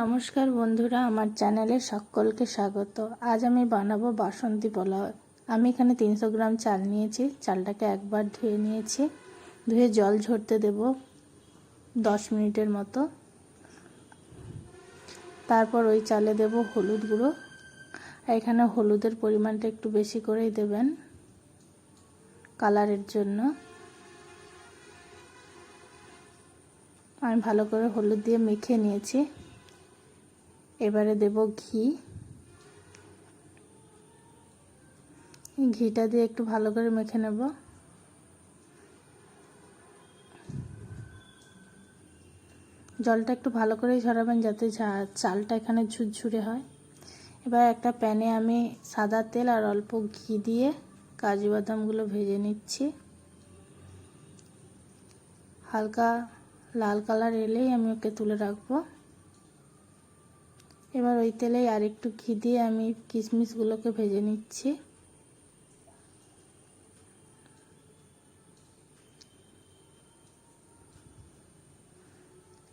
নমস্কার বন্ধুরা, আমার চ্যানেলে সকলকে স্বাগত। আজ আমি বানাবো বাসন্তী পোলাও। আমি এখানে তিনশো গ্রাম চাল নিয়েছি। চালটাকে একবার ধুয়ে নিয়েছি। ধুয়ে জল ঝরতে দেব দশ মিনিটের মতো। তারপর ওই চালে দেব হলুদ গুঁড়ো। এখানে হলুদের পরিমাণটা একটু বেশি করেই দেবেন কালারের জন্য। আমি ভালো করে হলুদ দিয়ে মেখে নিয়েছি। এবারে দেব ঘি। ঘিটা দিয়ে একটু ভালো করে মেখে নেব। জলটা একটু ভালো করেই ঝরাবেন যাতে চালটা এখানে ঝুরঝুরে হয়। এবার একটা প্যানে আমি সাদা তেল আর অল্প ঘি দিয়ে কাজু বাদামগুলো ভেজে নিচ্ছি। হালকা লাল কালার এলেই আমি ওকে তুলে রাখব। এবার ওই তেলেই আর একটু ঘি দিয়ে আমি কিশমিশগুলোকে ভেজে নিচ্ছি।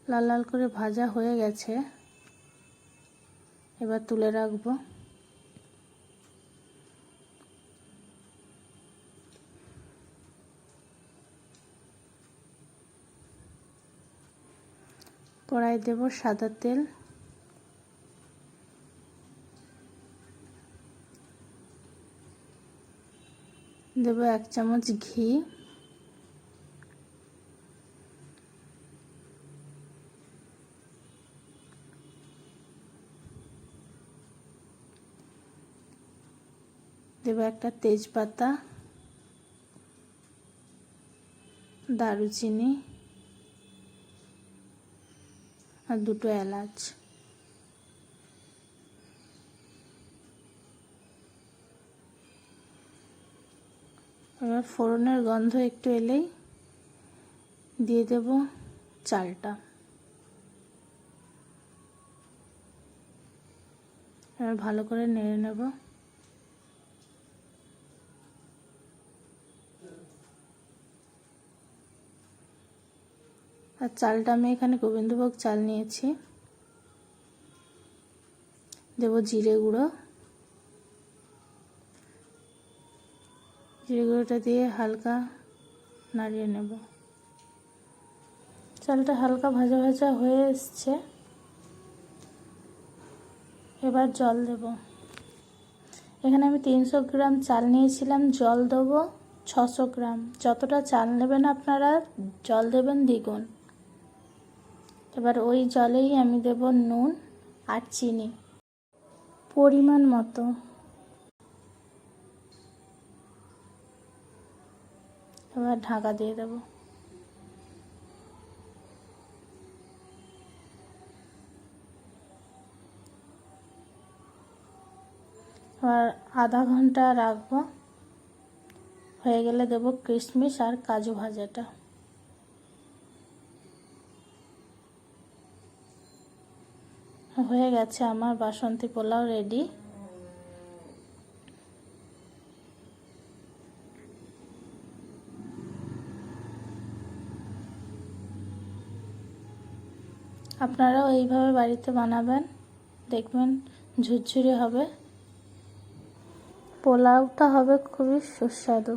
লাল লাল করে ভাজা হয়ে গেছে। এবার তুলে রাখব। কড়াই দেব সাদা তেল। দেব এক চামচ ঘি। দেব একটা তেজপাতা দারুচিনি আর দুটো এলাচ। এবার ফোড়নের গন্ধ একটু এলেই দিয়ে দেব চালটা। এবার ভালো করে নেড়ে নেব। আর চালটা আমি এখানে গোবিন্দভোগ চাল নিয়েছি। দেব জিরে গুঁড়ো। জিরে গুঁড়োটা দিয়ে হালকা নাড়িয়ে নেব। চালটা হালকা ভাজা ভাজা হয়ে এসছে। এবার জল দেব। এখানে আমি তিনশো গ্রাম চাল নিয়েছিলাম, জল দেবো ছশো গ্রাম। যতটা চাল নেবেন আপনারা, জল দেবেন দ্বিগুণ। এবার ওই জলেই আমি দেব নুন আর চিনি। পরিমাণ মতো। এবার ঢাকা দিয়ে দেব। এবার আধা ঘণ্টা রাখব। হয়ে গেলে দেব কিশমিশ আর কাজু ভাজাটা। হয়ে গেছে, আমার বাসন্তী পোলাও রেডি আপনারাও এইভাবে বাড়িতে বানাবেন দেখবেন ঝুরঝুরে হবে। পোলাওটা হবে খুবই সুস্বাদু।